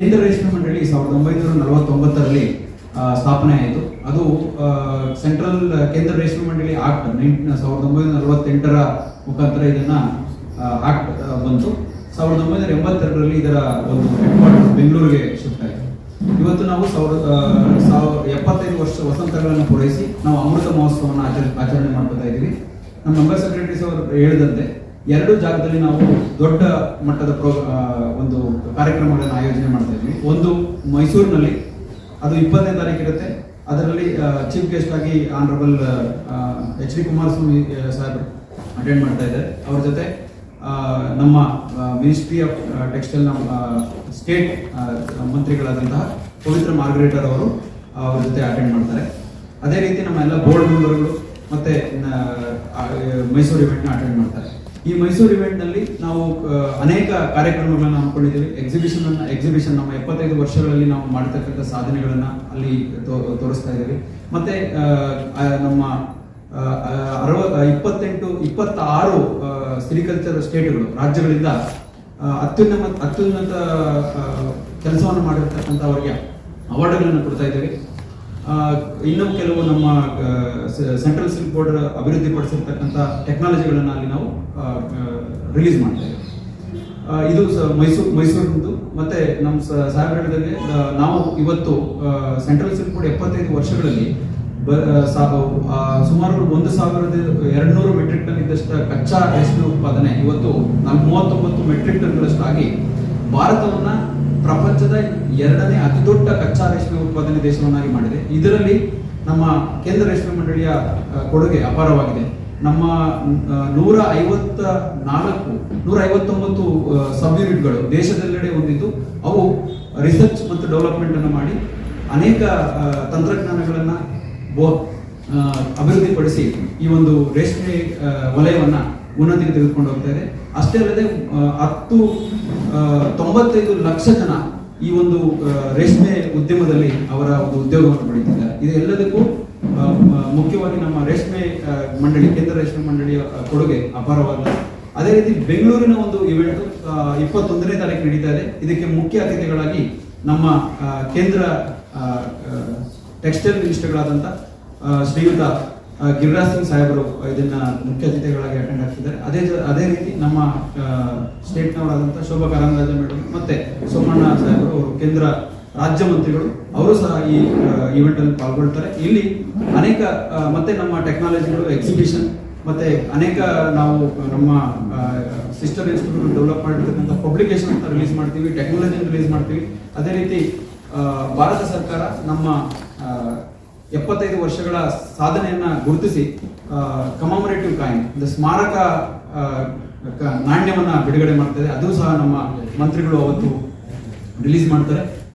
ಕೇಂದ್ರ ರೇಷ್ಮೆ ಮಂಡಳಿ ಸಾವಿರದ ಒಂಬೈನೂರ ನಲವತ್ತೊಂಬತ್ತರಲ್ಲಿ ಸ್ಥಾಪನೆ ಆಯಿತು. ಅದು ಸೆಂಟ್ರಲ್ ಕೇಂದ್ರ ರೇಷ್ಮೆ ಮಂಡಳಿ ಆಕ್ಟ್ ನೈನ್, ಸಾವಿರದ ಒಂಬೈನೂರ ನಲವತ್ತೆಂಟರ ಮುಖಾಂತರ ಇದನ್ನ ಆಕ್ಟ್ ಬಂತು. ಸಾವಿರದ ಒಂಬೈನೂರ ಎಂಬತ್ತೆರಡರಲ್ಲಿ ಇದರ ಒಂದು ಹೆಡ್ ಕ್ವಾರ್ಟರ್ ಬೆಂಗಳೂರಿಗೆ ಶಿಫ್ಟ್ ಆಯಿತು. ಇವತ್ತು ನಾವು ಸಾವಿರದ ಸಾವಿರ ಎಪ್ಪತ್ತೈದು ವರ್ಷ ವಸಂತಗಳನ್ನು ಪೂರೈಸಿ ನಾವು ಅಮೃತ ಮಹೋತ್ಸವವನ್ನು ಆಚರ, ಆಚರಣೆ ಮಾಡ್ಕೊತಾ ಇದ್ದೀವಿ. ನಮ್ಮ ಮೆಂಬರ್ ಸೆಕ್ರೆಟರೀಸ್ ಅವರು ಹೇಳಿದಂತೆ ಎರಡು ಜಾಗದಲ್ಲಿ ನಾವು ದೊಡ್ಡ ಮಟ್ಟದ ಪ್ರೋ ಒಂದು ಕಾರ್ಯಕ್ರಮಗಳನ್ನು ಆಯೋಜನೆ ಮಾಡ್ತಾ ಇದ್ವಿ. ಒಂದು ಮೈಸೂರಿನಲ್ಲಿ, ಅದು ಇಪ್ಪತ್ತನೇ ತಾರೀಕು ಇರುತ್ತೆ. ಅದರಲ್ಲಿ ಚೀಫ್ ಗೆಸ್ಟ್ ಆಗಿ honourable H D Kumaraswamy sir attend ಮಾಡ್ತಾ ಇದ್ದಾರೆ. ಅವ್ರ ಜೊತೆ ನಮ್ಮ ಮಿನಿಸ್ಟ್ರಿ ಆಫ್ ಟೆಕ್ಸ್ಟೈಲ್ ನಮ್ಮ ಸ್ಟೇಟ್ ಮಂತ್ರಿಗಳಾದಂತಹ ಪವಿತ್ರ ಮಾರ್ಗರೇಟರ್ ಅವರು ಅವ್ರ ಜೊತೆ ಅಟೆಂಡ್ ಮಾಡ್ತಾರೆ. ಅದೇ ರೀತಿ ನಮ್ಮ ಎಲ್ಲ ಬೋರ್ಡ್ ಮೆಂಬರ್ಗಳು ಮತ್ತೆ ಮೈಸೂರು ಇವೆಂಟ್ನ ಅಟೆಂಡ್ ಮಾಡ್ತಾರೆ. ಈ ಮೈಸೂರು ಇವೆಂಟ್ನಲ್ಲಿ ನಾವು ಅನೇಕ ಕಾರ್ಯಕ್ರಮಗಳನ್ನ ಹಮ್ಮಿಕೊಂಡಿದ್ದೀವಿ. ಎಕ್ಸಿಬಿಷನ್ ಅನ್ನ ಎಕ್ಸಿಬಿಷನ್ ನಮ್ಮ ಎಪ್ಪತ್ತೈದು ವರ್ಷಗಳಲ್ಲಿ ನಾವು ಮಾಡ್ತಕ್ಕಂಥ ಸಾಧನೆಗಳನ್ನ ಅಲ್ಲಿ ತೋರಿಸ್ತಾ ಇದ್ದೀವಿ. ಮತ್ತೆ ನಮ್ಮ ಅರವ, ಇಪ್ಪತ್ತೆಂಟು, ಇಪ್ಪತ್ತಾರು ಸಿರಿಕಲ್ಚರ್ ಸ್ಟೇಟ್ಗಳು, ರಾಜ್ಯಗಳಿಂದ ಅತ್ಯುನ್ನತ ಅತ್ಯುನ್ನತ ಕೆಲಸವನ್ನು ಮಾಡಿರ್ತಕ್ಕಂಥ ಅವರಿಗೆ ಅವಾರ್ಡ್ಗಳನ್ನು ಕೊಡ್ತಾ ಇದ್ದೀವಿ. ಇನ್ನೂ ಕೆಲವು ನಮ್ಮ ಸೆಂಟ್ರಲ್ ಸಿಲ್ಕ್ ಬೋರ್ಡ್ ಅಭಿವೃದ್ಧಿ ಪಡಿಸಿರ್ತಕ್ಕಂಥ ಟೆಕ್ನಾಲಜಿಗಳನ್ನು ಅಲ್ಲಿ ನಾವು ರಿಲೀಸ್ ಮಾಡ್ತೇವೆ. ಇದು ಮೈಸೂರು ಮೈಸೂರಿನದು ಮತ್ತೆ ನಮ್ಮ ಸ- ಸಾಹೇಬ್ರು ನಾವು ಇವತ್ತು ಸೆಂಟ್ರಲ್ ಸಿಲ್ಕ್ ಬೋರ್ಡ್ ಎಪ್ಪತ್ತೈದು ವರ್ಷಗಳಲ್ಲಿ ಸುಮಾರು ಒಂದು ಸಾವಿರದ ಎರಡು ನೂರು ಮೆಟ್ರಿಕ್ ಟನ್ ಇದ್ದಷ್ಟು ಕಚ್ಚಾ ರೇಷ್ಮೆ ಉತ್ಪಾದನೆ ಇವತ್ತು ನಾಲ್ಕು ಮೂವತ್ತೊಂಬತ್ತು ಮೆಟ್ರಿಕ್ ಟನ್ಗಳಷ್ಟಾಗಿ ಭಾರತವನ್ನ ಪ್ರಪಂಚದ ಎರಡನೇ ಅತಿ ದೊಡ್ಡ ಕಚ್ಚಾ ರೇಷ್ಮೆ ಉತ್ಪಾದನೆ ದೇಶವನ್ನಾಗಿ ಮಾಡಿದೆ. ಇದರಲ್ಲಿ ನಮ್ಮ ಕೇಂದ್ರ ರೇಷ್ಮೆ ಮಂಡಳಿಯ ಕೊಡುಗೆ ಅಪಾರವಾಗಿದೆ. ನಮ್ಮ ನೂರ ಐವತ್ತ ನಾಲ್ಕು, ನೂರ ಐವತ್ತೊಂಬತ್ತು ಸಬ್ ಯೂನಿಟ್ಗಳು ದೇಶದೆಲ್ಲೆಡೆ ಹೊಂದಿದ್ದು ಅವು ರಿಸರ್ಚ್ ಮತ್ತು ಡೆವಲಪ್ಮೆಂಟ್ ಅನ್ನು ಮಾಡಿ ಅನೇಕ ತಂತ್ರಜ್ಞಾನಗಳನ್ನು ಅಭಿವೃದ್ಧಿಪಡಿಸಿ ಈ ಒಂದು ರೇಷ್ಮೆ ವಲಯವನ್ನ ಉನ್ನತಿಗೆ ತೆಗೆದುಕೊಂಡು ಹೋಗ್ತಾರೆ. ಅಷ್ಟೇ ಅಲ್ಲದೆ ಹತ್ತು ತೊಂಬತ್ತೈದು ಲಕ್ಷ ಜನ ಈ ಒಂದು ರೇಷ್ಮೆ ಉದ್ಯಮದಲ್ಲಿ ಅವರ ಒಂದು ಉದ್ಯೋಗವನ್ನು ಪಡೆಯುತ್ತಿದ್ದಾರೆ. ಇದು ಎಲ್ಲದಕ್ಕೂ ಮುಖ್ಯವಾಗಿ ನಮ್ಮ ರೇಷ್ಮೆ ಮಂಡಳಿ, ಕೇಂದ್ರ ರೇಷ್ಮೆ ಮಂಡಳಿಯ ಕೊಡುಗೆ ಅಪಾರವಾದ ಅದೇ ರೀತಿ ಬೆಂಗಳೂರಿನ ಒಂದು ಇವೆಂಟ್ ಇಪ್ಪತ್ತೊಂದನೇ ತಾರೀಕು ನಡೀತಾ ಇದೆ. ಇದಕ್ಕೆ ಮುಖ್ಯ ಅತಿಥಿಗಳಾಗಿ ನಮ್ಮ ಕೇಂದ್ರ ಟೆಕ್ಸ್ಟೈಲ್ ಮಿನಿಸ್ಟರ್ಗಳಾದಂಥ ಶ್ರೀಯುತ ಗಿರಿರಾಜ್ ಸಿಂಗ್ ಸಾಹೇಬರು ಇದನ್ನ ಮುಖ್ಯ ಅತಿಥಿಗಳಾಗಿ ಅಟೆಂಡ್ ಆಗ್ತಿದ್ದಾರೆ. ಅದೇ ಅದೇ ರೀತಿ ನಮ್ಮ ಸ್ಟೇಟ್ನವರಾದಂಥ ಶೋಭಾ ಕರಂದ್ರಾಜ ಮೇಡಮ್ ಮತ್ತೆ ಸೋಮಣ್ಣ ಸಾಹೇಬರು ಅವರು ಕೇಂದ್ರ ರಾಜ್ಯ ಮಂತ್ರಿಗಳು, ಅವರು ಸಹ ಈ ಈವೆಂಟ್ ಅಲ್ಲಿ ಪಾಲ್ಗೊಳ್ತಾರೆ. ಇಲ್ಲಿ ಅನೇಕ ಮತ್ತೆ ನಮ್ಮ ಟೆಕ್ನಾಲಜಿಗಳು ಎಕ್ಸಿಬಿಷನ್ ಮತ್ತೆ ಅನೇಕ ನಾವು, ನಮ್ಮ ಸಿಸ್ಟರ್ ಇನ್ಸ್ಟಿಟ್ಯೂಟ್ ಡೆವಲಪ್ ಮಾಡಿರ್ತಕ್ಕಂಥ ಪಬ್ಲಿಕೇಶನ್ ರಿಲೀಸ್ ಮಾಡ್ತೀವಿ ಟೆಕ್ನಾಲಜಿ ರಿಲೀಸ್ ಮಾಡ್ತೀವಿ. ಅದೇ ರೀತಿ ಭಾರತ ಸರ್ಕಾರ ನಮ್ಮ ಎಪ್ಪತ್ತೈದು ವರ್ಷಗಳ ಸಾಧನೆಯನ್ನ ಗುರುತಿಸಿ ಕಮಾಮರೇಟಿವ್ ಕಾಯಿನ್ ಸ್ಮಾರಕ ಆ, ಕ- ನಾಣ್ಯವನ್ನ ಬಿಡುಗಡೆ ಮಾಡ್ತಾರೆ ಅದು ಸಹ ನಮ್ಮ ಮಂತ್ರಿಗಳು ಅವತ್ತು ರಿಲೀಸ್ ಮಾಡ್ತಾರೆ.